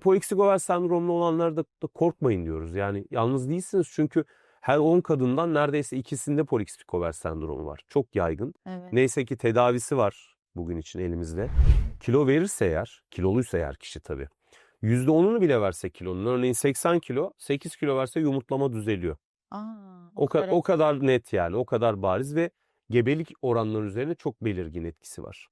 Tabii polikistik over sendromlu olanlarda da korkmayın diyoruz. Yani yalnız değilsiniz çünkü her 10 kadından neredeyse ikisinde polikistik over sendromu var. Çok yaygın. Evet. Neyse ki tedavisi var bugün için elimizde. Kilo verirse eğer, kiloluysa eğer kişi tabii. %10'unu bile verse kilonun, örneğin 80 kilo, 8 kilo verse yumurtlama düzeliyor. Aa, O, ka- o kadar net yani, o kadar bariz ve gebelik oranları üzerine çok belirgin etkisi var.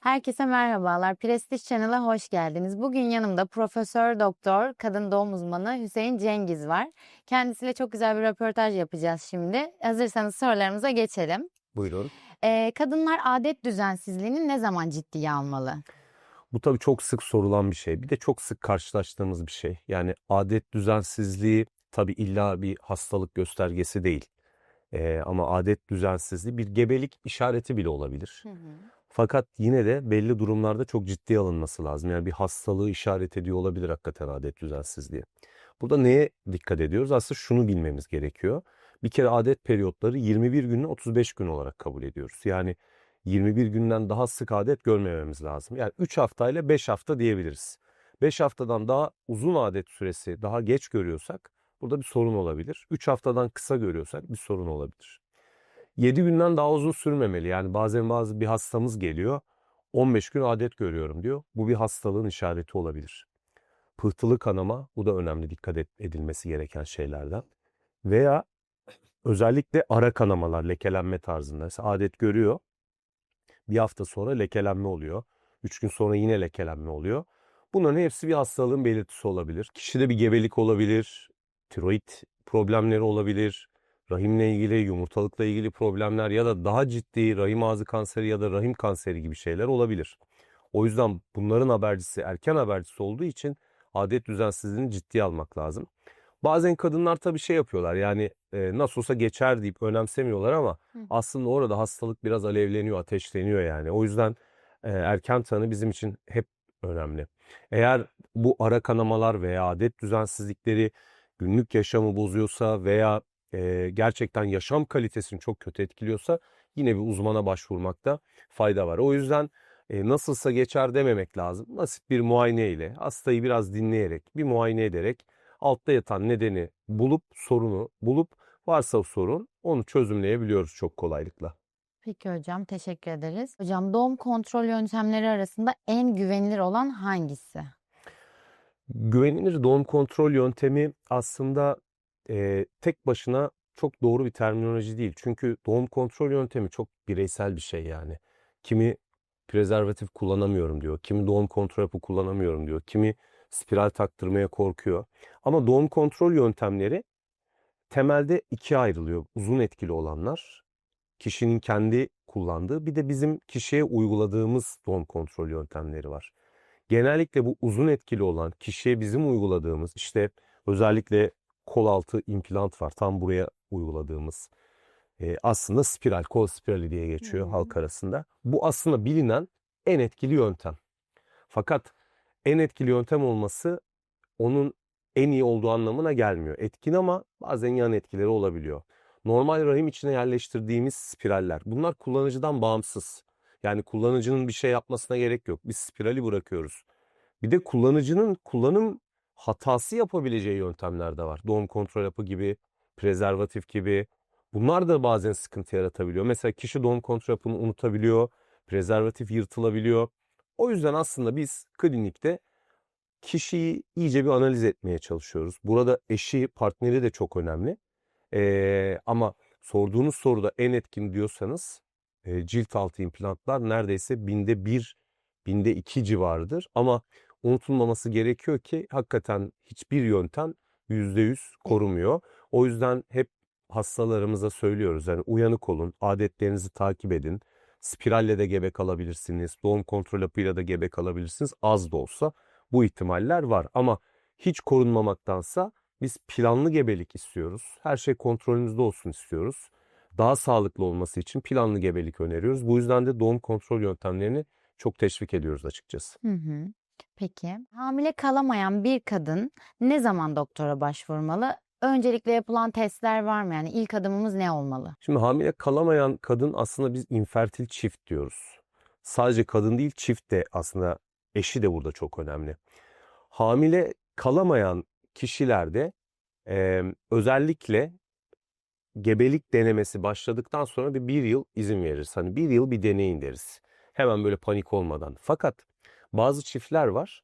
Herkese merhabalar. Prestige Channel'a hoş geldiniz. Bugün yanımda Profesör Doktor Kadın Doğum Uzmanı Hüseyin Cengiz var. Kendisiyle çok güzel bir röportaj yapacağız şimdi. Hazırsanız sorularımıza geçelim. Buyurun. Ee, kadınlar adet düzensizliğini ne zaman ciddiye almalı? Bu tabii çok sık sorulan bir şey. Bir de çok sık karşılaştığımız bir şey. Yani adet düzensizliği tabii illa bir hastalık göstergesi değil. Ee, ama adet düzensizliği bir gebelik işareti bile olabilir. Fakat yine de belli durumlarda çok ciddiye alınması lazım. Yani bir hastalığı işaret ediyor olabilir hakikaten adet düzensizliği. Burada neye dikkat ediyoruz? Aslında şunu bilmemiz gerekiyor. Bir kere adet periyotları 21 günle 35 gün olarak kabul ediyoruz. Yani 21 günden daha sık adet görmememiz lazım. Yani 3 hafta ile 5 hafta diyebiliriz. 5 haftadan daha uzun adet süresi daha geç görüyorsak burada bir sorun olabilir. 3 haftadan kısa görüyorsak bir sorun olabilir. 7 günden daha uzun sürmemeli. Yani bazen bazı bir hastamız geliyor. 15 gün adet görüyorum diyor. Bu bir hastalığın işareti olabilir. Pıhtılı kanama bu da önemli dikkat edilmesi gereken şeylerden. Veya özellikle ara kanamalar, lekelenme tarzında. Mesela adet görüyor. Bir hafta sonra lekelenme oluyor. 3 gün sonra yine lekelenme oluyor. Bunların hepsi bir hastalığın belirtisi olabilir. Kişide bir gebelik olabilir, tiroid problemleri olabilir, rahimle ilgili, yumurtalıkla ilgili problemler ya da daha ciddi rahim ağzı kanseri ya da rahim kanseri gibi şeyler olabilir. O yüzden bunların habercisi, erken habercisi olduğu için adet düzensizliğini ciddiye almak lazım. Bazen kadınlar tabii şey yapıyorlar yani e, nasıl olsa geçer deyip önemsemiyorlar ama Hı. aslında orada hastalık biraz alevleniyor, ateşleniyor yani. O yüzden e, erken tanı bizim için hep önemli. Eğer bu ara kanamalar veya adet düzensizlikleri günlük yaşamı bozuyorsa veya e, gerçekten yaşam kalitesini çok kötü etkiliyorsa yine bir uzmana başvurmakta fayda var. O yüzden e, nasılsa geçer dememek lazım. Nasip bir muayene ile hastayı biraz dinleyerek, bir muayene ederek altta yatan nedeni bulup sorunu bulup varsa sorun onu çözümleyebiliyoruz çok kolaylıkla. Peki hocam teşekkür ederiz. Hocam doğum kontrol yöntemleri arasında en güvenilir olan hangisi? Güvenilir doğum kontrol yöntemi aslında e, tek başına çok doğru bir terminoloji değil. Çünkü doğum kontrol yöntemi çok bireysel bir şey yani. Kimi prezervatif kullanamıyorum diyor, kimi doğum kontrol hapı kullanamıyorum diyor, kimi spiral taktırmaya korkuyor. Ama doğum kontrol yöntemleri temelde ikiye ayrılıyor. Uzun etkili olanlar, kişinin kendi kullandığı, bir de bizim kişiye uyguladığımız doğum kontrol yöntemleri var. Genellikle bu uzun etkili olan kişiye bizim uyguladığımız işte özellikle kol altı implant var tam buraya uyguladığımız e, aslında spiral kol spirali diye geçiyor Hı. halk arasında. Bu aslında bilinen en etkili yöntem. Fakat en etkili yöntem olması onun en iyi olduğu anlamına gelmiyor. Etkin ama bazen yan etkileri olabiliyor. Normal rahim içine yerleştirdiğimiz spiraller bunlar kullanıcıdan bağımsız. Yani kullanıcının bir şey yapmasına gerek yok. Biz spirali bırakıyoruz. Bir de kullanıcının kullanım hatası yapabileceği yöntemler de var. Doğum kontrol hapı gibi, prezervatif gibi. Bunlar da bazen sıkıntı yaratabiliyor. Mesela kişi doğum kontrol hapını unutabiliyor, prezervatif yırtılabiliyor. O yüzden aslında biz klinikte kişiyi iyice bir analiz etmeye çalışıyoruz. Burada eşi, partneri de çok önemli. Ee, ama sorduğunuz soruda en etkin diyorsanız e, cilt altı implantlar neredeyse binde bir, binde iki civarıdır. Ama unutulmaması gerekiyor ki hakikaten hiçbir yöntem yüzde yüz korumuyor. O yüzden hep hastalarımıza söylüyoruz. Yani uyanık olun, adetlerinizi takip edin. Spiralle de gebe kalabilirsiniz, doğum kontrol hapıyla da gebe kalabilirsiniz. Az da olsa bu ihtimaller var. Ama hiç korunmamaktansa biz planlı gebelik istiyoruz. Her şey kontrolümüzde olsun istiyoruz. Daha sağlıklı olması için planlı gebelik öneriyoruz. Bu yüzden de doğum kontrol yöntemlerini çok teşvik ediyoruz açıkçası. Hı hı. Peki hamile kalamayan bir kadın ne zaman doktora başvurmalı? Öncelikle yapılan testler var mı? Yani ilk adımımız ne olmalı? Şimdi hamile kalamayan kadın aslında biz infertil çift diyoruz. Sadece kadın değil çift de aslında eşi de burada çok önemli. Hamile kalamayan kişilerde e, özellikle gebelik denemesi başladıktan sonra bir, bir yıl izin veririz. Hani bir yıl bir deneyin deriz. Hemen böyle panik olmadan. Fakat bazı çiftler var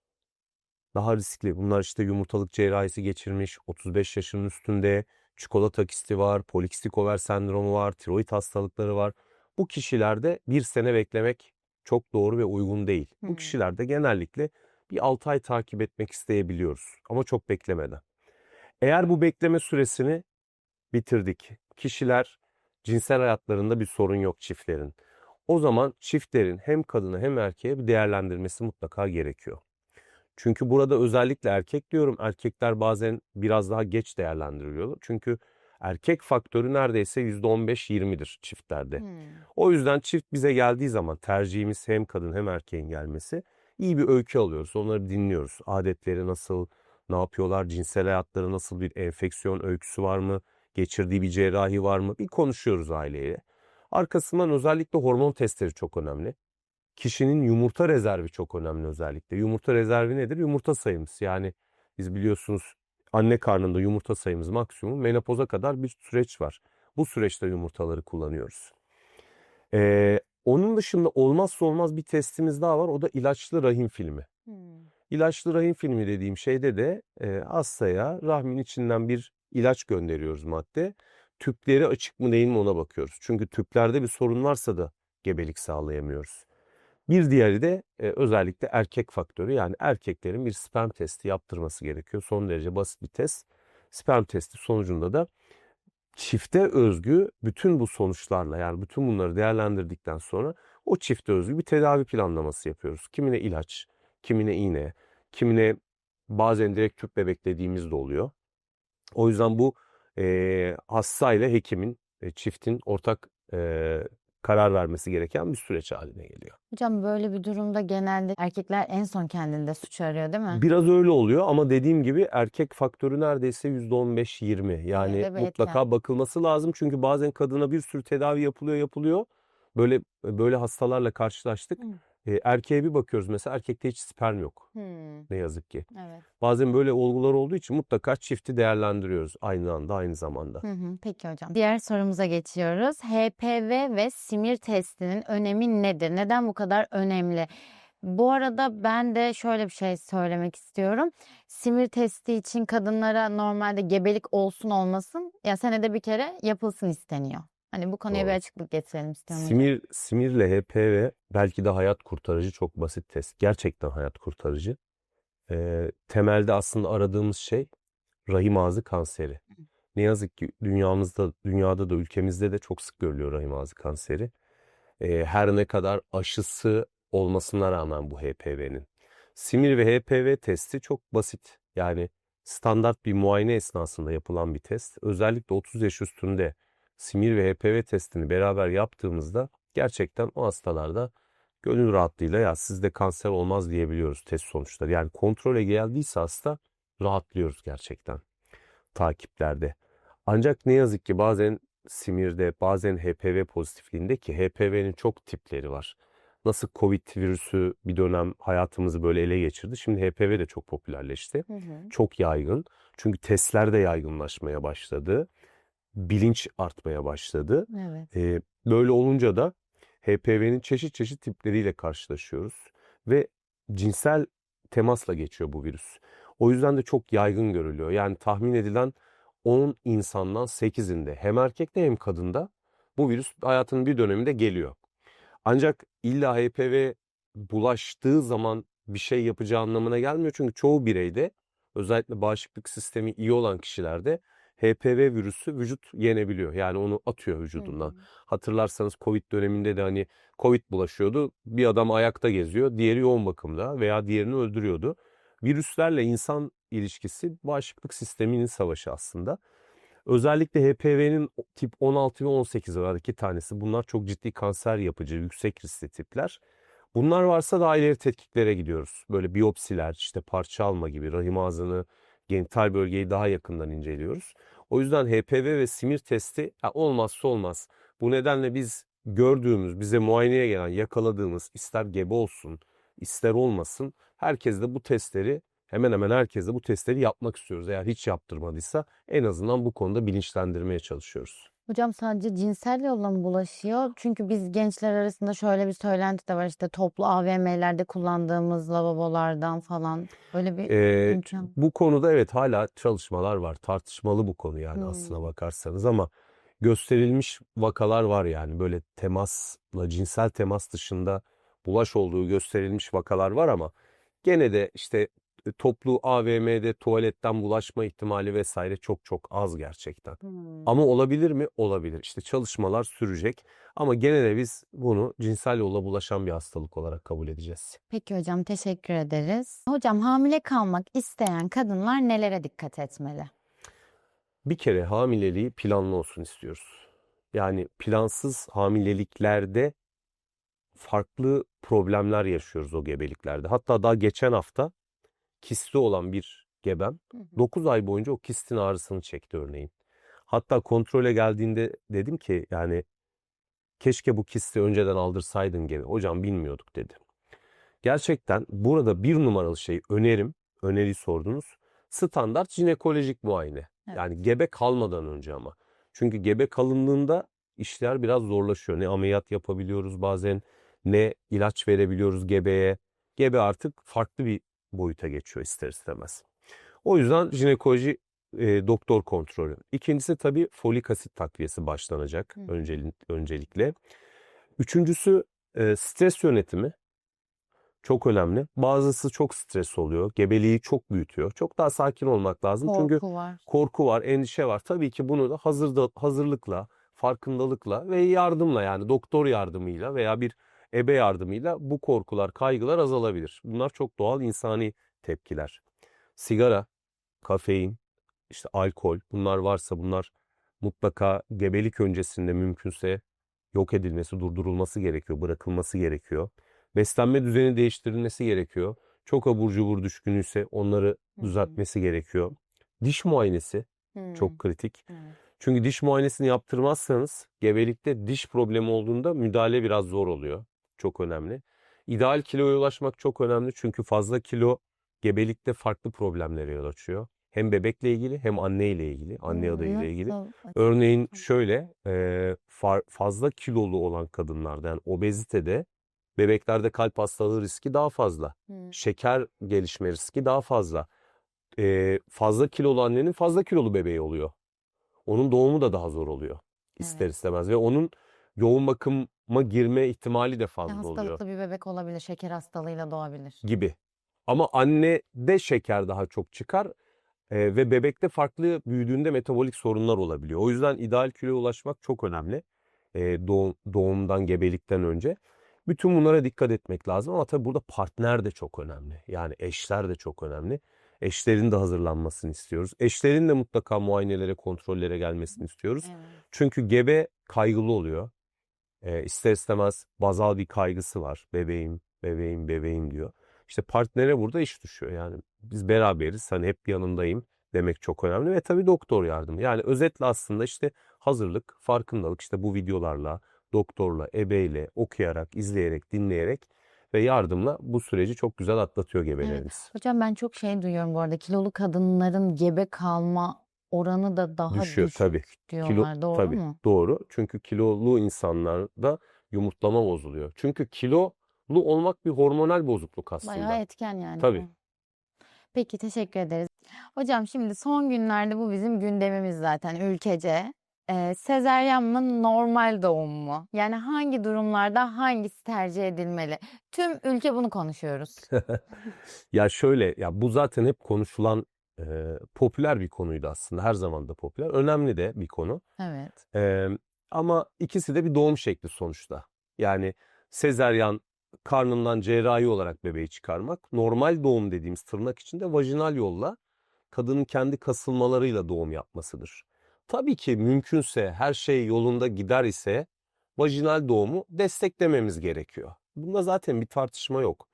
daha riskli. Bunlar işte yumurtalık cerrahisi geçirmiş, 35 yaşının üstünde, çikolata kisti var, polikistik over sendromu var, tiroid hastalıkları var. Bu kişilerde bir sene beklemek çok doğru ve uygun değil. Bu Hmm. kişilerde genellikle bir 6 ay takip etmek isteyebiliyoruz ama çok beklemeden. Eğer bu bekleme süresini bitirdik. Kişiler cinsel hayatlarında bir sorun yok çiftlerin. O zaman çiftlerin hem kadına hem erkeğe bir değerlendirmesi mutlaka gerekiyor. Çünkü burada özellikle erkek diyorum. Erkekler bazen biraz daha geç değerlendiriliyor. Çünkü erkek faktörü neredeyse %15-20'dir çiftlerde. Hmm. O yüzden çift bize geldiği zaman tercihimiz hem kadın hem erkeğin gelmesi iyi bir öykü alıyoruz. Onları dinliyoruz. Adetleri nasıl, ne yapıyorlar, cinsel hayatları nasıl bir enfeksiyon öyküsü var mı, geçirdiği bir cerrahi var mı bir konuşuyoruz aileyle. Arkasından özellikle hormon testleri çok önemli. Kişinin yumurta rezervi çok önemli özellikle. Yumurta rezervi nedir? Yumurta sayımız. Yani biz biliyorsunuz anne karnında yumurta sayımız maksimum menopoza kadar bir süreç var. Bu süreçte yumurtaları kullanıyoruz. Ee, onun dışında olmazsa olmaz bir testimiz daha var. O da ilaçlı rahim filmi. Hmm. İlaçlı rahim filmi dediğim şeyde de e, hastaya rahmin içinden bir ilaç gönderiyoruz madde. Tüpleri açık mı değil mi ona bakıyoruz. Çünkü tüplerde bir sorun varsa da gebelik sağlayamıyoruz. Bir diğeri de e, özellikle erkek faktörü yani erkeklerin bir sperm testi yaptırması gerekiyor. Son derece basit bir test. Sperm testi sonucunda da çifte özgü bütün bu sonuçlarla yani bütün bunları değerlendirdikten sonra o çifte özgü bir tedavi planlaması yapıyoruz. Kimine ilaç, kimine iğne, kimine bazen direkt tüp bebek dediğimiz de oluyor. O yüzden bu e, hastayla hekimin, e, çiftin ortak e, karar vermesi gereken bir süreç haline geliyor. Hocam böyle bir durumda genelde erkekler en son kendinde suç arıyor değil mi? Biraz öyle oluyor ama dediğim gibi erkek faktörü neredeyse %15-20. Yani bir mutlaka etken. bakılması lazım. Çünkü bazen kadına bir sürü tedavi yapılıyor yapılıyor. Böyle böyle hastalarla karşılaştık. Hı. E, erkeğe bir bakıyoruz mesela erkekte hiç sperm yok Hmm, ne yazık ki. evet. Bazen böyle olgular olduğu için mutlaka çifti değerlendiriyoruz aynı anda aynı zamanda. Hı hı, peki hocam. Diğer sorumuza geçiyoruz. HPV ve simir testinin önemi nedir? Neden bu kadar önemli? Bu arada ben de şöyle bir şey söylemek istiyorum. Simir testi için kadınlara normalde gebelik olsun olmasın ya senede bir kere yapılsın isteniyor. Hani bu konuya bir Doğru. açıklık getirelim istiyorum hocam. Simir, simirle HPV belki de hayat kurtarıcı çok basit test. Gerçekten hayat kurtarıcı. Ee, temelde aslında aradığımız şey rahim ağzı kanseri. Ne yazık ki dünyamızda, dünyada da ülkemizde de çok sık görülüyor rahim ağzı kanseri. Ee, her ne kadar aşısı olmasına rağmen bu HPV'nin. Simir ve HPV testi çok basit. Yani standart bir muayene esnasında yapılan bir test. Özellikle 30 yaş üstünde simir ve HPV testini beraber yaptığımızda gerçekten o hastalarda gönül rahatlığıyla ya sizde kanser olmaz diyebiliyoruz test sonuçları. Yani kontrole geldiyse hasta rahatlıyoruz gerçekten takiplerde. Ancak ne yazık ki bazen simirde bazen HPV pozitifliğinde ki HPV'nin çok tipleri var. Nasıl Covid virüsü bir dönem hayatımızı böyle ele geçirdi. Şimdi HPV de çok popülerleşti. Hı hı. Çok yaygın. Çünkü testler de yaygınlaşmaya başladı. Bilinç artmaya başladı. Evet. Ee, böyle olunca da HPV'nin çeşit çeşit tipleriyle karşılaşıyoruz ve cinsel temasla geçiyor bu virüs. O yüzden de çok yaygın görülüyor. Yani tahmin edilen 10 insandan 8'inde hem erkekte hem kadında bu virüs hayatının bir döneminde geliyor. Ancak illa HPV bulaştığı zaman bir şey yapacağı anlamına gelmiyor. Çünkü çoğu bireyde özellikle bağışıklık sistemi iyi olan kişilerde HPV virüsü vücut yenebiliyor. Yani onu atıyor vücudundan. hı. Hatırlarsanız Covid döneminde de hani Covid bulaşıyordu. Bir adam ayakta geziyor, diğeri yoğun bakımda veya diğerini öldürüyordu. Virüslerle insan ilişkisi bağışıklık sisteminin savaşı aslında. Özellikle HPV'nin tip 16 ve 18 var iki tanesi. Bunlar çok ciddi kanser yapıcı, yüksek riskli tipler. Bunlar varsa daha ileri tetkiklere gidiyoruz. Böyle biyopsiler, işte parça alma gibi rahim ağzını, genital bölgeyi daha yakından inceliyoruz. O yüzden HPV ve simir testi olmazsa olmaz. Bu nedenle biz gördüğümüz, bize muayeneye gelen, yakaladığımız ister gebe olsun, ister olmasın herkes de bu testleri Hemen hemen herkese bu testleri yapmak istiyoruz. Eğer hiç yaptırmadıysa en azından bu konuda bilinçlendirmeye çalışıyoruz. Hocam sadece cinsel yolla mı bulaşıyor? Çünkü biz gençler arasında şöyle bir söylenti de var işte toplu AVM'lerde kullandığımız lavabolardan falan böyle bir Ee, imkan. bu konuda evet hala çalışmalar var. Tartışmalı bu konu yani aslına Hmm. bakarsanız ama gösterilmiş vakalar var yani böyle temasla cinsel temas dışında bulaş olduğu gösterilmiş vakalar var ama gene de işte toplu AVM'de tuvaletten bulaşma ihtimali vesaire çok çok az gerçekten. Hmm. Ama olabilir mi? Olabilir. İşte çalışmalar sürecek ama gene de biz bunu cinsel yolla bulaşan bir hastalık olarak kabul edeceğiz. Peki hocam teşekkür ederiz. Hocam hamile kalmak isteyen kadınlar nelere dikkat etmeli? Bir kere hamileliği planlı olsun istiyoruz. Yani plansız hamileliklerde farklı problemler yaşıyoruz o gebeliklerde. Hatta daha geçen hafta kisti olan bir gebem Hı hı. 9 ay boyunca o kistin ağrısını çekti örneğin. Hatta kontrole geldiğinde dedim ki yani keşke bu kisti önceden aldırsaydın gebe. Hocam bilmiyorduk dedi. Gerçekten burada bir numaralı şey önerim, öneri sordunuz. Standart jinekolojik muayene. Evet. Yani gebe kalmadan önce ama. Çünkü gebe kalındığında işler biraz zorlaşıyor. Ne ameliyat yapabiliyoruz bazen ne ilaç verebiliyoruz gebeye. Gebe artık farklı bir boyuta geçiyor ister istemez. O yüzden jinekoloji e, doktor kontrolü. İkincisi tabii folik asit takviyesi başlanacak Hı hı. önceli- öncelikle. Üçüncüsü e, stres yönetimi. Çok önemli. Bazısı çok stres oluyor. Gebeliği çok büyütüyor. Çok daha sakin olmak lazım. Çünkü Korku var. korku var, endişe var. Tabii ki bunu da hazırda, hazırlıkla, farkındalıkla ve yardımla yani doktor yardımıyla veya bir ebe yardımıyla bu korkular, kaygılar azalabilir. Bunlar çok doğal insani tepkiler. Sigara, kafein, işte alkol bunlar varsa bunlar mutlaka gebelik öncesinde mümkünse yok edilmesi, durdurulması gerekiyor, bırakılması gerekiyor. Beslenme düzeni değiştirilmesi gerekiyor. Çok abur cubur düşkünüyse onları düzeltmesi gerekiyor. Diş muayenesi Hmm, çok kritik. Çünkü diş muayenesini yaptırmazsanız gebelikte diş problemi olduğunda müdahale biraz zor oluyor. Çok önemli. İdeal kiloya ulaşmak çok önemli çünkü fazla kilo gebelikte farklı problemlere yol açıyor. Hem bebekle ilgili hem anneyle ilgili, anne adayıyla ilgili. Örneğin şöyle e, fazla kilolu olan kadınlarda yani obezitede bebeklerde kalp hastalığı riski daha fazla. Hmm. Şeker gelişme riski daha fazla. E, fazla kilolu annenin fazla kilolu bebeği oluyor. Onun doğumu da daha zor oluyor ister Evet. istemez ve onun yoğun bakıma girme ihtimali de Ya fazla oluyor hastalıklı bir bebek olabilir, şeker hastalığıyla doğabilir. gibi. Ama annede şeker daha çok çıkar e, ve bebekte farklı büyüdüğünde metabolik sorunlar olabiliyor. O yüzden ideal kiloya ulaşmak çok önemli e, doğum, doğumdan, gebelikten önce. Bütün bunlara dikkat etmek lazım ama tabii burada partner de çok önemli. Yani eşler de çok önemli. Eşlerin de hazırlanmasını istiyoruz. Eşlerin de mutlaka muayenelere, kontrollere gelmesini istiyoruz. Evet. Çünkü gebe kaygılı oluyor. E, ister istemez bazal bir kaygısı var. Bebeğim, bebeğim, bebeğim diyor. İşte partnere burada iş düşüyor. Yani biz beraberiz, hani hep yanındayım demek çok önemli ve tabii doktor yardımı. Yani özetle aslında işte hazırlık, farkındalık işte bu videolarla, doktorla, ebeyle, okuyarak, izleyerek, dinleyerek ve yardımla bu süreci çok güzel atlatıyor gebelerimiz. Hocam ben çok şey duyuyorum bu arada. Kilolu kadınların gebe kalma oranı da daha Düşüyor düşük tabii. Kilo, diyorlar. Doğru tabii mu? doğru. Çünkü kilolu insanlarda yumurtlama bozuluyor. Çünkü kilolu olmak bir hormonal bozukluk aslında. Bayağı etken yani. Tabii. Peki teşekkür ederiz. Hocam şimdi son günlerde bu bizim gündemimiz zaten ülkece. Ee, sezeryan mı normal doğum mu? Yani hangi durumlarda hangisi tercih edilmeli? Tüm ülke bunu konuşuyoruz. Ya şöyle ya bu zaten hep konuşulan e, popüler bir konuydu aslında. Her zaman da popüler. Önemli de bir konu. Evet. E, ama ikisi de bir doğum şekli sonuçta. Yani sezeryan karnından cerrahi olarak bebeği çıkarmak. Normal doğum dediğimiz tırnak içinde vajinal yolla kadının kendi kasılmalarıyla doğum yapmasıdır. Tabii ki mümkünse her şey yolunda gider ise vajinal doğumu desteklememiz gerekiyor. Bunda zaten bir tartışma yok.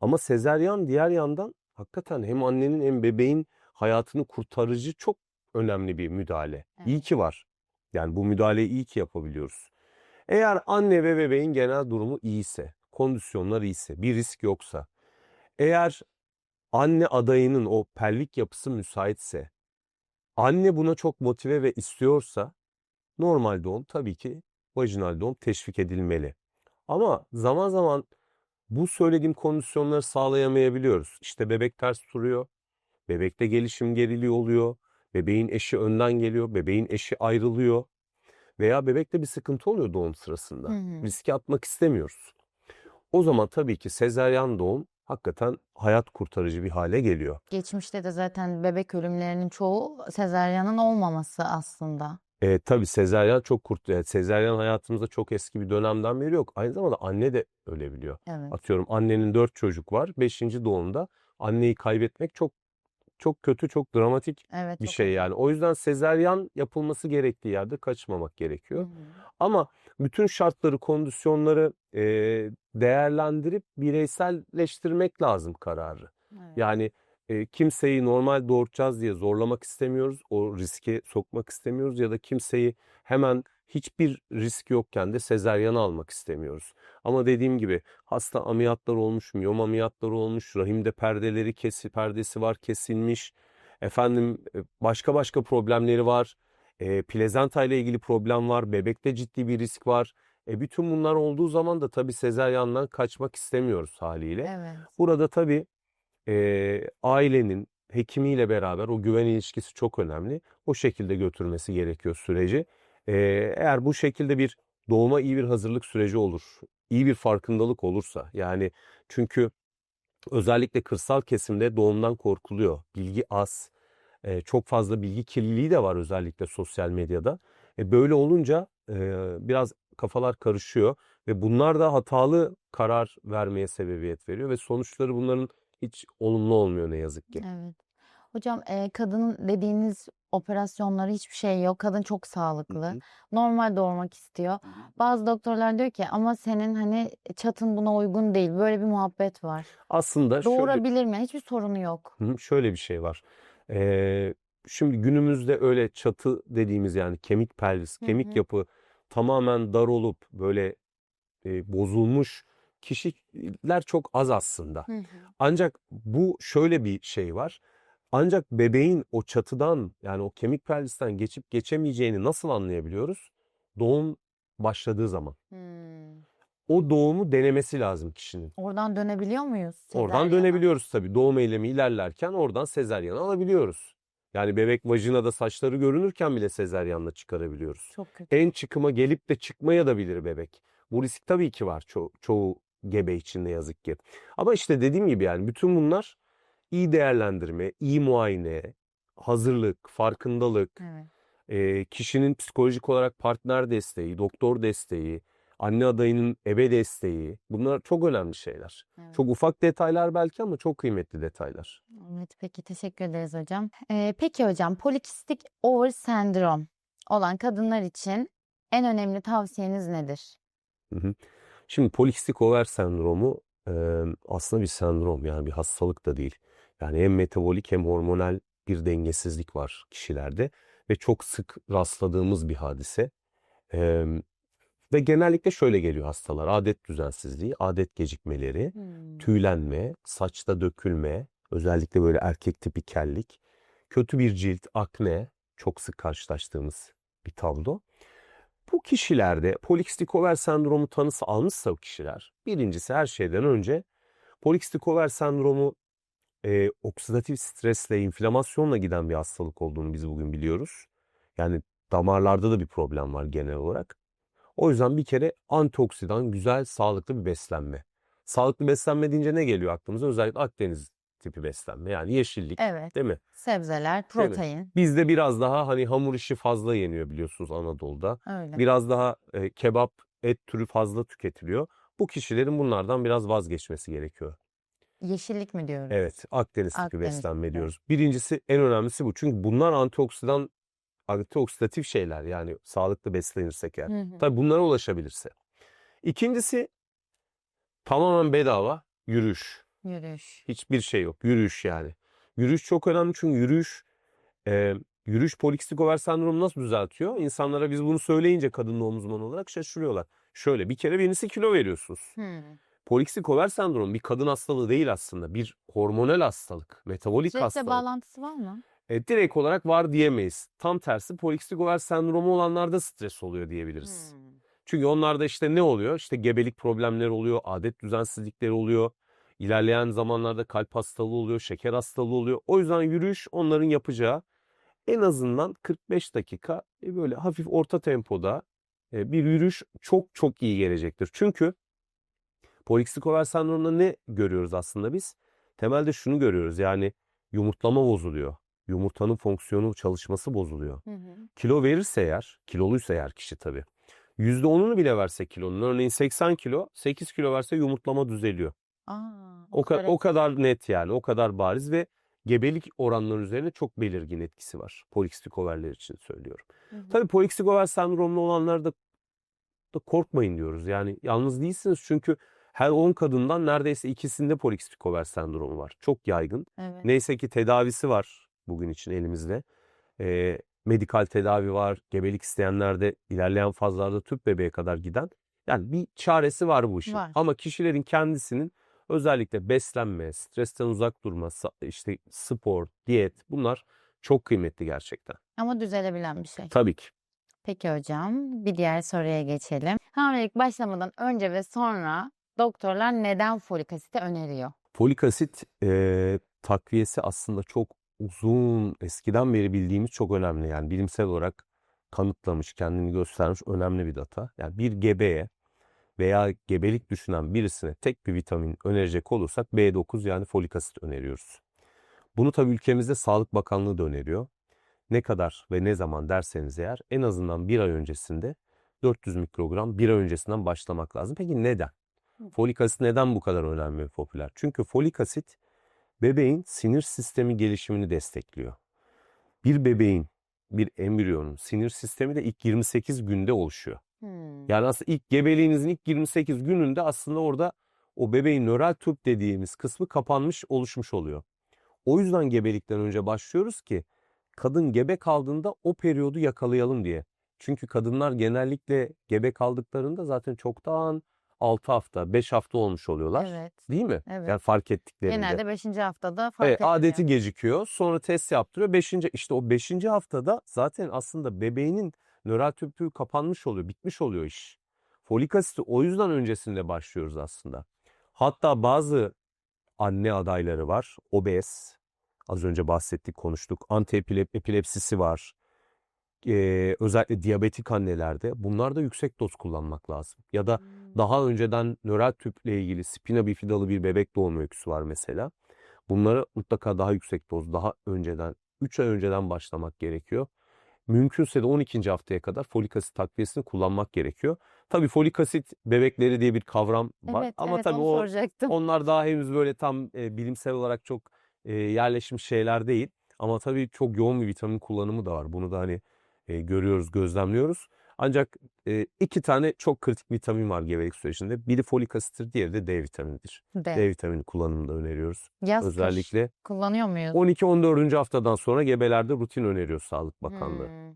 Ama sezeryan diğer yandan hakikaten hem annenin hem bebeğin hayatını kurtarıcı çok önemli bir müdahale. İyi Evet. ki var. Yani bu müdahaleyi iyi ki yapabiliyoruz. Eğer anne ve bebeğin genel durumu iyiyse, kondisyonlar iyiyse, bir risk yoksa, eğer anne adayının o pelvik yapısı müsaitse, anne buna çok motive ve istiyorsa normal doğum tabii ki vajinal doğum teşvik edilmeli. Ama zaman zaman bu söylediğim kondisyonları sağlayamayabiliyoruz. İşte bebek ters duruyor, bebekte gelişim geriliği oluyor, bebeğin eşi önden geliyor, bebeğin eşi ayrılıyor veya bebekte bir sıkıntı oluyor doğum sırasında. Hı hı. Riske atmak istemiyoruz. O zaman tabii ki sezaryen doğum hakikaten hayat kurtarıcı bir hale geliyor. Geçmişte de zaten bebek ölümlerinin çoğu sezaryanın olmaması aslında. E, tabii sezaryen çok kurt, yani sezaryen hayatımızda çok eski bir dönemden beri yok. Aynı zamanda anne de ölebiliyor. Evet. Atıyorum annenin dört çocuk var. Beşinci doğumda anneyi kaybetmek çok çok kötü, çok dramatik Evet, bir çok şey yani. O yüzden sezaryen yapılması gerektiği yerde kaçmamak Hı gerekiyor. hı. Ama bütün şartları, kondisyonları e, değerlendirip bireyselleştirmek lazım kararı. Evet. Yani e, kimseyi normal doğuracağız diye zorlamak istemiyoruz. O riske sokmak istemiyoruz ya da kimseyi hemen hiçbir risk yokken de sezaryen almak istemiyoruz. Ama dediğim gibi hasta ameliyatlar olmuş, miyom ameliyatları olmuş, rahimde perdeleri kesi, perdesi var kesilmiş. Efendim e, başka başka problemleri var. E, plezanta ile ilgili problem var. Bebekte ciddi bir risk var. E, bütün bunlar olduğu zaman da tabii sezaryandan kaçmak istemiyoruz haliyle. Evet. Burada tabii e, ailenin hekimiyle beraber o güven ilişkisi çok önemli. O şekilde götürmesi gerekiyor süreci. Eğer bu şekilde bir doğuma iyi bir hazırlık süreci olur, iyi bir farkındalık olursa yani çünkü özellikle kırsal kesimde doğumdan korkuluyor. Bilgi az, e, çok fazla bilgi kirliliği de var özellikle sosyal medyada. E, böyle olunca e, biraz kafalar karışıyor ve bunlar da hatalı karar vermeye sebebiyet veriyor ve sonuçları bunların hiç olumlu olmuyor ne yazık ki. Evet. Hocam kadının dediğiniz operasyonları hiçbir şey yok. Kadın çok Hı sağlıklı. hı. Normal doğurmak istiyor. Bazı doktorlar diyor ki ama senin hani çatın buna uygun değil. Böyle bir muhabbet var. Aslında şöyle Doğurabilir mi? Hiçbir sorunu yok. Hı, şöyle bir şey var. Ee, şimdi günümüzde öyle çatı dediğimiz yani kemik pelvis, Hı kemik hı. yapı tamamen dar olup böyle e, bozulmuş kişiler çok az aslında. Hı hı. Ancak bu şöyle bir şey var. Ancak bebeğin o çatıdan yani o kemik pelvisten geçip geçemeyeceğini nasıl anlayabiliyoruz? Doğum başladığı zaman. Hmm. O doğumu denemesi lazım kişinin. Oradan dönebiliyor muyuz Oradan sezaryana? dönebiliyoruz tabii. Doğum eylemi ilerlerken oradan sezaryen alabiliyoruz. Yani bebek vajinada saçları görünürken bile sezaryenle çıkarabiliyoruz. Çok kötü. En çıkıma gelip de çıkmaya da bilir bebek. Bu risk tabii ki var ço- çoğu gebe için ne yazık ki. Ama işte dediğim gibi yani bütün bunlar iyi değerlendirme, iyi muayene, hazırlık, farkındalık, Evet. e, kişinin psikolojik olarak partner desteği, doktor desteği, anne adayının ebe desteği bunlar çok önemli şeyler. Evet. Çok ufak detaylar belki ama çok kıymetli detaylar. Evet, peki teşekkür ederiz hocam. Ee, peki hocam polikistik over sendrom olan kadınlar için en önemli tavsiyeniz nedir? Şimdi polikistik over sendromu e, aslında bir sendrom yani bir hastalık da değil. Yani hem metabolik hem hormonal bir dengesizlik var kişilerde ve çok sık rastladığımız bir hadise. E, ve genellikle şöyle geliyor hastalar. Adet düzensizliği, adet gecikmeleri, Hmm. tüylenme, saçta dökülme, özellikle böyle erkek tipi kellik, kötü bir cilt, akne çok sık karşılaştığımız bir tablo. Bu kişilerde polikistik over sendromu tanısı almışsa o kişiler, birincisi her şeyden önce polikistik over sendromu e, oksidatif stresle, inflamasyonla giden bir hastalık olduğunu biz bugün biliyoruz. Yani damarlarda da bir problem var genel olarak. O yüzden bir kere antioksidan, güzel, sağlıklı bir beslenme. Sağlıklı beslenme deyince ne geliyor aklımıza? Özellikle Akdeniz tipi beslenme. Yani yeşillik, Evet, değil mi? sebzeler, protein, Bizde biraz daha hani hamur işi fazla yeniyor biliyorsunuz Anadolu'da. öyle. Biraz daha e, kebap, et türü fazla tüketiliyor. Bu kişilerin bunlardan biraz vazgeçmesi gerekiyor. Yeşillik mi diyoruz? Evet, Akdeniz tipi Akdeniz beslenme tipi. diyoruz. Birincisi en önemlisi bu. Çünkü bunlar antioksidan, antioksidatif şeyler yani sağlıklı beslenirsek eğer. Hı hı. Tabii bunlara ulaşabilirse. İkincisi tamamen bedava yürüyüş. Yürüyüş. Hiçbir şey yok. Yürüyüş yani. Yürüyüş çok önemli çünkü yürüyüş e, yürüyüş polikistik over sendromu nasıl düzeltiyor? İnsanlara biz bunu söyleyince kadın doğum uzmanı olarak şaşırıyorlar. Şöyle bir kere birincisi kilo veriyorsunuz. Hmm. Polikistik over sendromu bir kadın hastalığı değil aslında. Bir hormonal hastalık, metabolik Stresle hastalık. bağlantısı var mı? E, direkt olarak var diyemeyiz. Tam tersi polikistik over sendromu olanlarda stres oluyor diyebiliriz. Hmm. Çünkü onlarda işte ne oluyor? İşte gebelik problemleri oluyor, adet düzensizlikleri oluyor. İlerleyen zamanlarda kalp hastalığı oluyor, şeker hastalığı oluyor. O yüzden yürüyüş onların yapacağı en azından 45 dakika e, böyle hafif orta tempoda e, bir yürüyüş çok çok iyi gelecektir. Çünkü polikistik over sendromunda ne görüyoruz aslında biz? Temelde şunu görüyoruz yani yumurtlama bozuluyor. Yumurtanın fonksiyonu, çalışması bozuluyor. Hı hı. Kilo verirse eğer, kiloluysa eğer kişi tabii. %10'unu bile verse kilonun, örneğin 80 kilo, 8 kilo verse yumurtlama düzeliyor. Aa, O, ka- kadar o kadar net yani, o kadar bariz ve gebelik oranları üzerine çok belirgin etkisi var. Polikistik overler için söylüyorum. Hı hı. Tabii polikistik over sendromlu olanlar da, da korkmayın diyoruz. Yani yalnız değilsiniz çünkü her 10 kadından neredeyse ikisinde polikistik over sendromu var. Çok yaygın. Evet. Neyse ki tedavisi var bugün için elimizde. Ee, medikal tedavi var. Gebelik isteyenlerde ilerleyen fazlarda tüp bebeğe kadar giden. Yani bir çaresi var bu işin. Var. Ama kişilerin kendisinin özellikle beslenme, stresten uzak durma, işte spor, diyet bunlar çok kıymetli gerçekten. Ama düzelebilen bir şey. Tabii ki. Peki hocam, bir diğer soruya geçelim. Hamilelik başlamadan önce ve sonra doktorlar neden folik asiti öneriyor? Folik asit e, takviyesi aslında çok uzun, eskiden beri bildiğimiz çok önemli. Yani bilimsel olarak kanıtlamış, kendini göstermiş önemli bir data. Yani bir gebeye veya gebelik düşünen birisine tek bir vitamin önerecek olursak B9 yani folik asit öneriyoruz. Bunu tabii ülkemizde Sağlık Bakanlığı da öneriyor. Ne kadar ve ne zaman derseniz eğer en azından bir ay öncesinde 400 mikrogram bir ay öncesinden başlamak lazım. Peki neden? Folik asit neden bu kadar önemli ve popüler? Çünkü folik asit bebeğin sinir sistemi gelişimini destekliyor. Bir bebeğin, bir embriyonun sinir sistemi de ilk 28 günde oluşuyor. Hmm. Yani aslında ilk gebeliğinizin ilk 28 gününde aslında orada o bebeğin nöral tüp dediğimiz kısmı kapanmış, oluşmuş oluyor. O yüzden gebelikten önce başlıyoruz ki kadın gebe kaldığında o periyodu yakalayalım diye. Çünkü kadınlar genellikle gebe kaldıklarında zaten çoktan 6 hafta, 5 hafta olmuş oluyorlar. Evet. Değil mi? Evet. Yani fark ettiklerinde. Genelde 5. haftada fark Evet, adeti ediliyor. gecikiyor. Sonra test yaptırıyor. 5. işte o 5. haftada zaten aslında bebeğinin nöral tüpü kapanmış oluyor, bitmiş oluyor iş. Folik asiti o yüzden öncesinde başlıyoruz aslında. Hatta bazı anne adayları var. Obez. Az önce bahsettik, konuştuk. Anti-epilepsisi var. Ee, özellikle diyabetik annelerde bunlarda yüksek doz kullanmak lazım. Ya da Hmm. Daha önceden nöral tüple ilgili spina bifidalı bir bebek doğum öyküsü var mesela. Bunlara mutlaka daha yüksek doz, daha önceden, 3 ay önceden başlamak gerekiyor. Mümkünse de 12. haftaya kadar folik asit takviyesini kullanmak gerekiyor. Tabii folik asit bebekleri diye bir kavram var Evet, ama evet tabii o soracaktım. onlar daha henüz böyle tam e, bilimsel olarak çok e, yerleşmiş şeyler değil. Ama tabii çok yoğun bir vitamin kullanımı da var. Bunu da hani e, görüyoruz, gözlemliyoruz. Ancak e, iki tane çok kritik vitamin var gebelik sürecinde. Biri folik asittir, diğeri de D vitaminidir. De. D vitamini kullanımını da öneriyoruz. Yaz kış Özellikle kullanıyor muyuz? 12-14. haftadan sonra gebelerde rutin öneriyor Sağlık Bakanlığı. Hmm.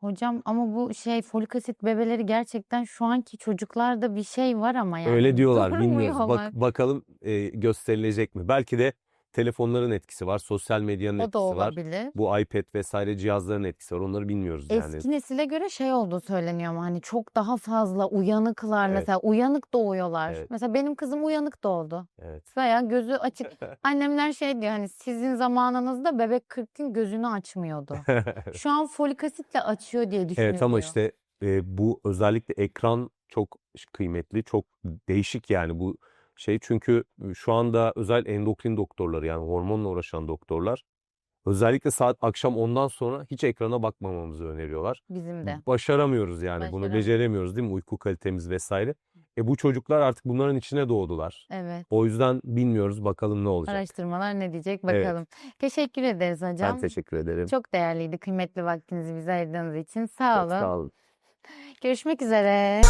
Hocam ama bu şey folik asit bebeleri gerçekten şu anki çocuklarda bir şey var ama yani Öyle diyorlar, bilmiyoruz. Bak, bakalım e, gösterilecek mi? Belki de telefonların etkisi var, sosyal medyanın O da etkisi var. olabilir. Bu iPad vesaire cihazların etkisi var. Onları bilmiyoruz yani. Eski nesile göre şey olduğu söyleniyor ama hani çok daha fazla uyanıklar Evet. mesela uyanık doğuyorlar. Evet. Mesela benim kızım uyanık doğdu. Evet. Bayağı gözü açık. Annemler şey diyor hani sizin zamanınızda bebek 40 gün gözünü açmıyordu. Şu an folik asitle açıyor diye düşünülüyor. Evet ama işte e, bu özellikle ekran çok kıymetli, çok değişik yani bu şey çünkü şu anda özel endokrin doktorları yani hormonla uğraşan doktorlar özellikle saat akşam ondan sonra hiç ekrana bakmamamızı öneriyorlar. bizim de. Başaramıyoruz yani bunu beceremiyoruz değil mi uyku kalitemiz vesaire. E bu çocuklar artık bunların içine doğdular. Evet. O yüzden bilmiyoruz bakalım ne olacak. Araştırmalar ne diyecek Evet. bakalım. Teşekkür ederiz Ben hocam. teşekkür ederim. Çok değerliydi. Kıymetli vaktinizi bize ayırdığınız için. Sağ Çok olun. sağ olun. Görüşmek üzere.